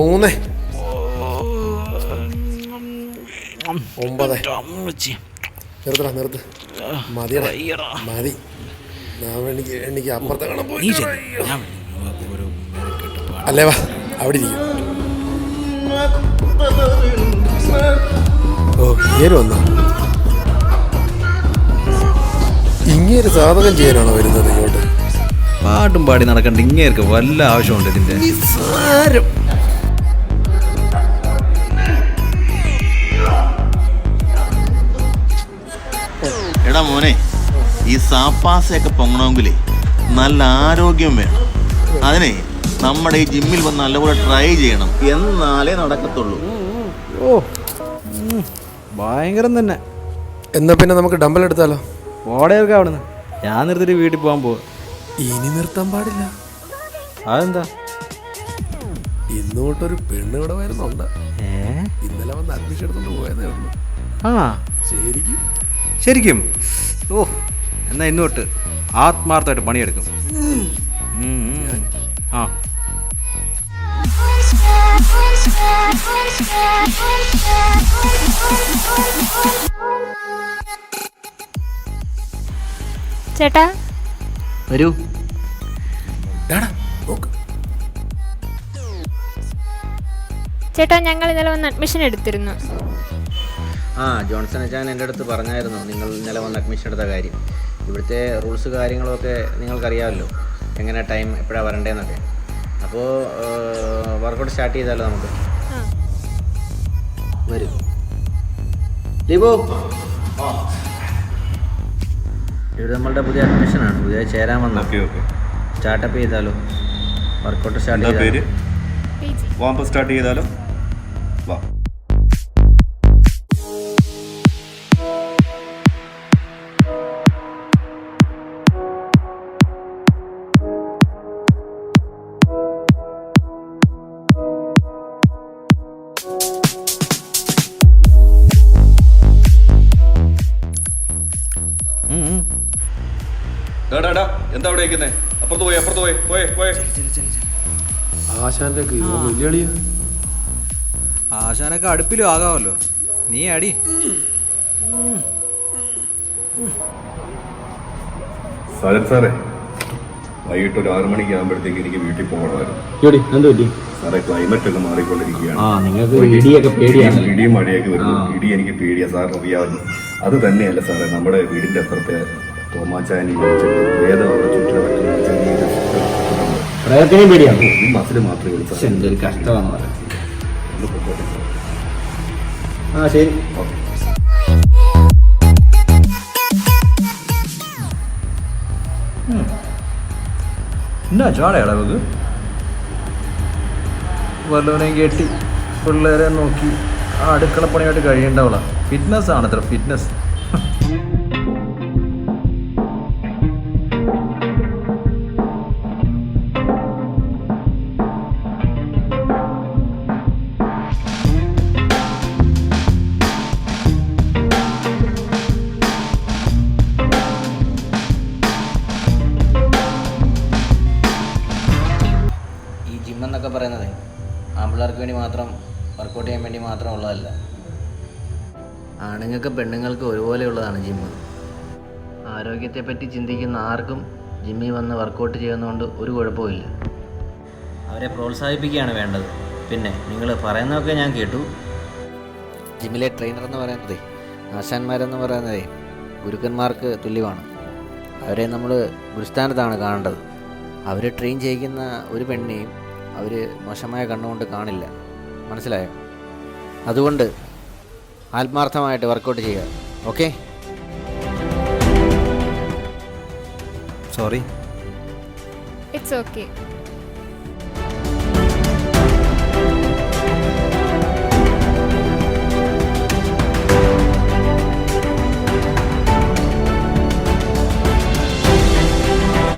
മൂന്ന്. ഒമ്പത്. നിർത്തട നിർത്ത്. മതിയടാ. മതി. ഞാൻ എനിക്ക് എനിക്ക് അപ്പുറത്തെ കാണാൻ പോയി അല്ലേ വാ. അവിടെ ഇരിക്കും. ഓ വന്ന? ഇങ്ങനെ സാധകം ചെയ്യാനാണോ വരുന്നത് ഇങ്ങോട്ട്? പാട്ടും പാടി നടക്കണ്ട. ഇങ്ങേർക്ക് വല്ല ആവശ്യമുണ്ട് ഇതിന്റെ? നിസ്സാരം. എടാ മോനെ ഈ സാപ്പാസയൊക്കെ പൊങ്ങണമെങ്കിലേ നല്ല ആരോഗ്യം വേണം. അതിനെ നമ്മുടെ ഈ ജിമ്മിൽ വന്ന് നല്ലപോലെ ട്രൈ ചെയ്യണം. എന്നാലേ നടക്കത്തുള്ളൂ. ഓ ഭയങ്കരം തന്നെ. എന്നാ പിന്നെ നമുക്ക് ഡമ്പൽ എടുത്താലോ? ഓടയൊക്കെ അവിടുന്ന്. ഞാൻ നിർത്തിട്ട് വീട്ടിൽ പോകാൻ പോവാ. ഇനി നിർത്താൻ പാടില്ല. അതെന്താ? ഇന്നോട്ടൊരു പെണ്ണ് ഇവിടെ വരുന്നുണ്ട്. ഇന്നലെ വന്ന് അഡ്മിഷൻ എടുത്തോണ്ട് പോയതേ ഉള്ളൂ. ആ ശരിക്കും. ശരിക്കും. ഓ എന്നാ ഇന്ന് തൊട്ട് ആത്മാർത്ഥമായിട്ട് പണിയെടുക്കും. ആ. ചേട്ടാ? വരൂ. ചേട്ടാ ഞങ്ങൾ ഇന്നലെ വന്ന് അഡ്മിഷൻ എടുത്തിരുന്നു. ആ ജോൺസൺ അച്ചാൻ എന്റെ അടുത്ത് പറഞ്ഞായിരുന്നു നിങ്ങൾ ഇന്നലെ വന്ന് അഡ്മിഷൻ എടുത്ത കാര്യം. ഇവിടുത്തെ റൂൾസ് കാര്യങ്ങളൊക്കെ നിങ്ങൾക്കറിയാമല്ലോ. എങ്ങനെ ടൈം എപ്പോഴാണ് വരണ്ടേന്നൊക്കെ. അപ്പോൾ വർക്കൗട്ട് സ്റ്റാർട്ട് ചെയ്താലോ നമുക്ക്? ആ. വരും. ലിബോ. ഇവിടെ നമ്മളുടെ പുതിയ അഡ്മിഷനാണ്. പുതിയ ചേരാൻ വന്ന. Okay okay. സ്റ്റാർട്ടപ്പ് ചെയ്താലോ? വർക്കൗട്ട് സ്റ്റാർട്ട് ചെയ്താലോ? സ്റ്റാർട്ട് ചെയ്താലോ? എന്താ അവിടെ ഇരിക്കുന്നേ? അപ്പുറത്ത് പോയി അപ്പുറത്ത് പോയി പോയേ പോയേ. ആശാന്റെ വെല്ലുവിളിയ ആശാനൊക്കെ അടുപ്പിലും ആകാമല്ലോ. നീ അടി. സാരൻ സാറേ വൈകിട്ട് ഒരു ആറു മണിക്ക് ആകുമ്പോഴത്തേക്ക് എനിക്ക് വീട്ടിൽ പോകണമായിരുന്നു. സാറേ ക്ലൈമറ്റ് ഒക്കെ മാറിക്കൊണ്ടിരിക്കുകയാണ്. ഇടിയും മഴയൊക്കെ വരുന്നു. ഇടി എനിക്ക് പേടിയാ സാറിന് അറിയാവുന്നു അത് തന്നെയല്ല സാറേ നമ്മുടെ വീടിന്റെ അപ്പുറത്തെ തോമാച്ചാനി പ്രയത്നം പേടിയാണ് മാത്രമേ ഉള്ളൂ എന്തൊരു ആ ശരി. എന്നാ ചാടയാടാ നമുക്ക് വല്ലവനെയും കേട്ടി പിള്ളേരെ നോക്കി ആ അടുക്കളപ്പണിയായിട്ട് കഴിയണ്ടാവളാ. ഫിറ്റ്നസ് ആണത്ര ഫിറ്റ്നസ് ആമ്പിള്ളേർക്ക് വേണ്ടി മാത്രം വർക്കൗട്ട് ചെയ്യാൻ വേണ്ടി മാത്രം ഉള്ളതല്ല. ആണുങ്ങൾക്ക് പെണ്ണുങ്ങൾക്ക് ഒരുപോലെയുള്ളതാണ് ജിമ്മ് ആരോഗ്യത്തെപ്പറ്റി ചിന്തിക്കുന്ന ആർക്കും ജിമ്മിൽ വന്ന് വർക്കൗട്ട് ചെയ്യുന്നതുകൊണ്ട് ഒരു കുഴപ്പമില്ല അവരെ പ്രോത്സാഹിപ്പിക്കുകയാണ് വേണ്ടത്. പിന്നെ നിങ്ങൾ പറയുന്നതൊക്കെ ഞാൻ കേട്ടു. ജിമ്മിലെ ട്രെയിനർ എന്ന് പറയുന്നത് ആശാന്മാരെന്ന് പറയുന്നത് ഗുരുക്കന്മാർക്ക് തുല്യമാണ്. അവരെ നമ്മൾ ഗുരുസ്ഥാനത്താണ് കാണേണ്ടത്. അവർ ട്രെയിൻ ചെയ്യിക്കുന്ന ഒരു പെണ്ണിനെയും അവർ മോശമായ കണ്ണുകൊണ്ട് കാണില്ല. മനസ്സിലായോ? അതുകൊണ്ട് ആത്മാർത്ഥമായിട്ട് വർക്കൗട്ട് ചെയ്യുക. Okay sorry it's okay